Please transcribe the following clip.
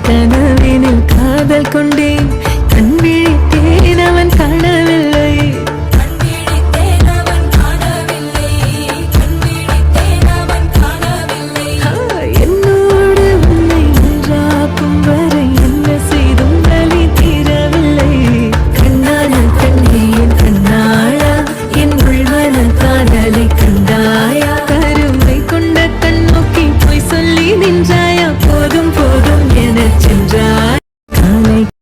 கனவினில் காதல் கொண்டேன்